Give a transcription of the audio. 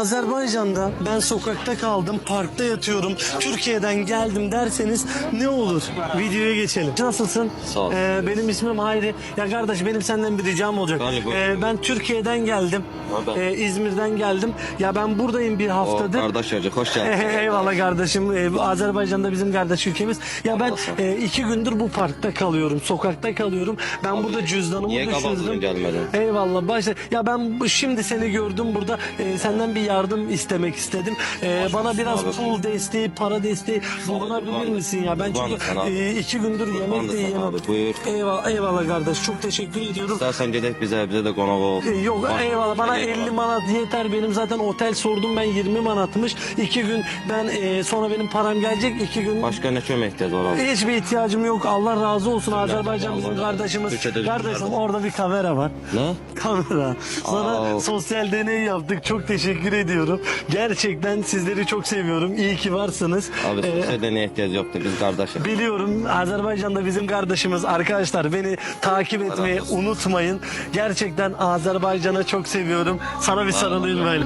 Azerbaycan'da ben sokakta kaldım, parkta yatıyorum, Türkiye'den geldim derseniz ne olur? Videoya geçelim. Nasılsın? Sağ ol. Ee, benim ismim Hayri. Ya kardeş benim senden bir ricam olacak. Bu- Ee, ben Türkiye'den geldim. Nereden? Ee, İzmir'den geldim. Ya ben buradayım bir O haftadır. kardeş çocuk hoş geldin. Eyvallah kardeşim. Ee, Azerbaycan'da bizim kardeş ülkemiz. Ya ben e, iki gündür bu parkta kalıyorum, sokakta kalıyorum. Ben burada cüzdanımı niye düşürdüm. kabaklıydın gelmeden? Eyvallah başla. Ya ben bu- şimdi seni gördüm burada. Ee, senden bir yardım istemek istedim. Ee, bana biraz pul desteği, para desteği bulunabilir misin ya? Ben çünkü e, iki gündür yemek de yiyemem. buyur. Eyvallah, eyvallah kardeş. Çok teşekkür ediyorum. İstersen gedek bize bize de konak ol. Ee, Yok Bak, eyvallah bana eyvallah. 50 manat yeter benim zaten otel sordum ben 20 manatmış iki gün ben e, sonra benim param gelecek iki gün Başka ne var abi? hiçbir ihtiyacım yok Allah razı olsun Azerbaycan bizim kardeşimiz kardeşim kardeş. orada bir kamera var Ne? kamera. Sana Aa. sosyal deney yaptık. Çok teşekkür ediyorum. Gerçekten sizleri çok seviyorum. İyi ki varsınız. Abi Ee, sosyal ne ihtiyaç yoktu biz kardeşiz. Biliyorum Azerbaycan'da bizim kardeşimiz. Arkadaşlar beni takip etmeyi unutmayın. Gerçekten Azerbaycan'ı çok seviyorum. Sana bir sarılayım böyle.